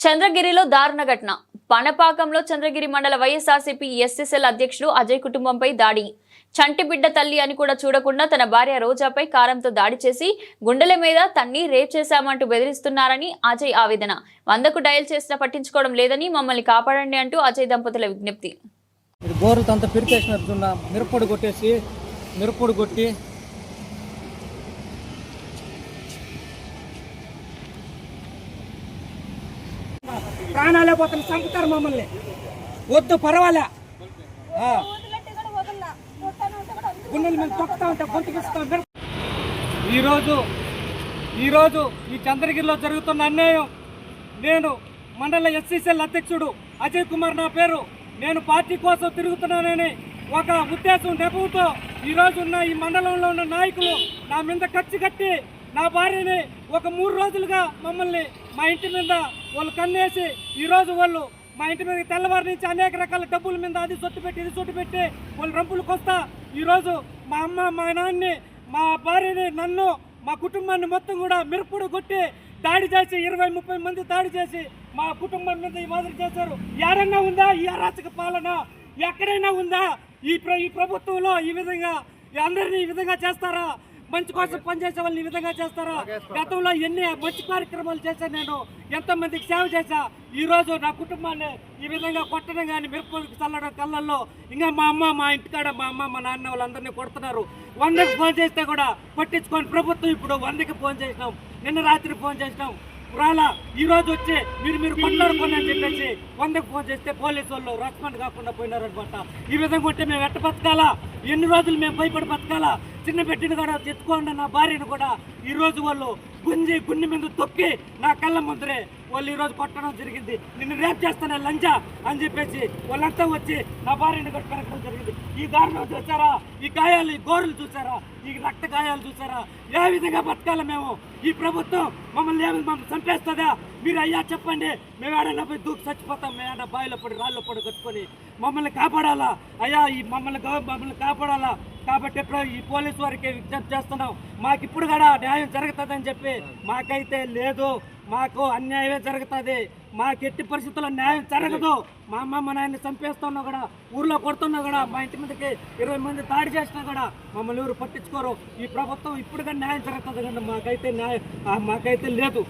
చంద్రగిరిలో దారుణ ఘటన. పనపాకంలో చంద్రగిరి మండల వైఎస్ఆర్సీపీ ఎస్ఎస్ఎల్ అధ్యక్షుడు అజయ్ కుటుంబంపై దాడి. చంటి బిడ్డ తల్లి అని కూడా చూడకుండా తన భార్య రోజాపై కారంతో దాడి చేసి గుండెల మీద తన్ని రేప్ చేశామంటూ బెదిరిస్తున్నారని అజయ్ ఆవేదన. వందకు డయల్ చేసినా పట్టించుకోవడం లేదని మమ్మల్ని కాపాడండి అంటూ అజయ్ దంపతుల విజ్ఞప్తి. ఇది మిరప్పొడి కొట్టేసి మిరప్పొడి కొట్టి ప్రాణాలే పోతాం చంపుతారు మమ్మల్ని. వద్దు పర్వాలే. గుండెలు మేము తొక్కుతా ఉంటాం గొంతుకిస్తాం ఈరోజు ఈరోజు ఈ చంద్రగిరిలో జరుగుతున్న అన్యాయం. నేను మండల ఎస్సీసీఎల్ అధ్యక్షుడు అజయ్ కుమార్ నా పేరు. నేను పార్టీ కోసం తిరుగుతున్నానని ఒక ఉద్దేశం నెపంతో ఈరోజు ఉన్న ఈ మండలంలో ఉన్న నాయకులు నా మీద ఖర్చు కట్టి నా భార్యని ఒక మూడు రోజులుగా మమ్మల్ని మా ఇంటి మీద వాళ్ళు కన్నేసి ఈరోజు వాళ్ళు మా ఇంటి మీద తెల్లవారి నుంచి అనేక రకాల డబ్బుల మీద అది సొట్టు పెట్టి ఇది సొట్టు పెట్టి వాళ్ళు రంపులకు వస్తా. ఈరోజు మా అమ్మ మా నాన్నని మా భార్యని నన్ను మా కుటుంబాన్ని మొత్తం కూడా మిరుపుడు కొట్టి దాడి చేసి ఇరవై ముప్పై మంది దాడి చేసి మా కుటుంబం మీద ఈ మాదిరి చేశారు. ఎవరన్నా ఉందా? ఈ అరాచక పాలన ఎక్కడైనా ఉందా? ఈ ప్ర ఈ ప్రభుత్వంలో ఈ విధంగా అందరినీ ఈ విధంగా చేస్తారా? మంచి కోసం పనిచేసే వాళ్ళని ఈ విధంగా చేస్తారా? గతంలో ఎన్ని మంచి కార్యక్రమాలు చేశాను నేను ఎంతో మందికి సేవ చేశా? ఈ రోజు నా కుటుంబాన్ని ఈ విధంగా కొట్టడం కానీ మిరపకి చల్లడం కళ్ళల్లో ఇంకా మా అమ్మ మా ఇంటికాడ మా అమ్మ మా నాన్న వాళ్ళందరినీ కొడుతున్నారు. వందకి ఫోన్ చేస్తే కూడా పట్టించుకొని ప్రభుత్వం ఇప్పుడు వందకి ఫోన్ చేసినాం. నిన్న రాత్రి ఫోన్ చేసినాం. రాలా ఈ రోజు వచ్చి మీరు మీరు కొట్లాడుకోండి అని చెప్పేసి వందకు ఫోన్ చేస్తే పోలీసు వాళ్ళు రెస్పాండ్ కాకుండా పోయినారు అనమాట ఈ విధంగా ఉంటే మేము ఎట్ట బతకాలా? ఎన్ని రోజులు మేము భయపడి బతకాలా? చిన్న బిడ్డను కూడా తెచ్చుకోండి నా భార్యను కూడా. ఈరోజు వాళ్ళు గుంజి గుండె మీద తొక్కి నా కళ్ళ ముందరే వాళ్ళు ఈరోజు కొట్టడం జరిగింది. నిన్ను రేప్ చేస్తానే లంజ అని చెప్పేసి వాళ్ళంతా వచ్చి నా భార్యను కూడా పెరగడం జరిగింది. ఈ దారుణం చూసారా? ఈ గాయాలు ఈ గోరులు చూసారా? ఈ రక్త గాయాలు చూసారా? ఏ విధంగా బతకాలి మేము? ఈ ప్రభుత్వం మమ్మల్ని ఏమి మమ్మల్ని చంపేస్తుందా? మీరు అయ్యా చెప్పండి. మేము ఏడైనా పోయి దూకి చచ్చిపోతాం. మేము ఏడైనా బావిలో పడి రాళ్ళు పడి కట్టుకొని మమ్మల్ని కాపాడాలా? అయ్యా ఈ మమ్మల్ని మమ్మల్ని కాపాడాలా? కాబట్టి ఇప్పుడు ఈ పోలీసు వారికి విజ్ఞప్తి చేస్తున్నాం. మాకు ఇప్పుడు కూడా న్యాయం జరుగుతుందని చెప్పి మాకైతే లేదు. మాకు అన్యాయమే జరుగుతుంది. మాకు ఎట్టి పరిస్థితుల్లో న్యాయం జరగదు. మా అమ్మ మా నాయన్ని చంపేస్తున్నా కూడా ఊర్లో కొడుతున్నా కూడా మా ఇంటి మీదకి ఇరవై మంది దాడి చేసినా కూడా మమ్మల్ని ఎవరు పట్టించుకోరు. ఈ ప్రభుత్వం ఇప్పుడు న్యాయం జరుగుతుంది కానీ మాకైతే న్యాయం మాకైతే లేదు.